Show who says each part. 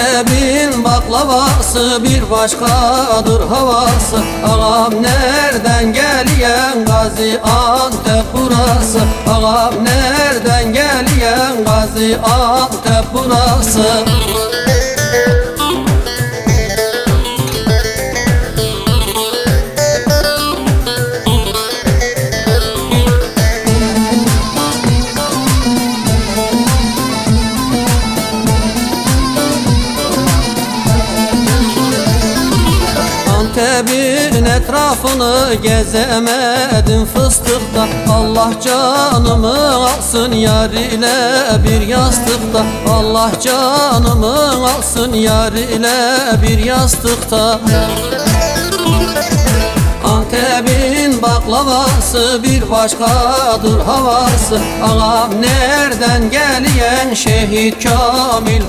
Speaker 1: Antep'in baklavası bir başkadır havası. Ağam nereden geliyen Gazi Antep burası? Ağam nereden geliyen Gazi Antep burası Antep'in etrafını gezemedim fıstıkta. Allah canımı alsın yar ile bir yastıkta. Allah canımı alsın yar ile bir yastıkta. Antep'in baklavası bir başkadır havası. Ağam nereden geliyen şehit Kamil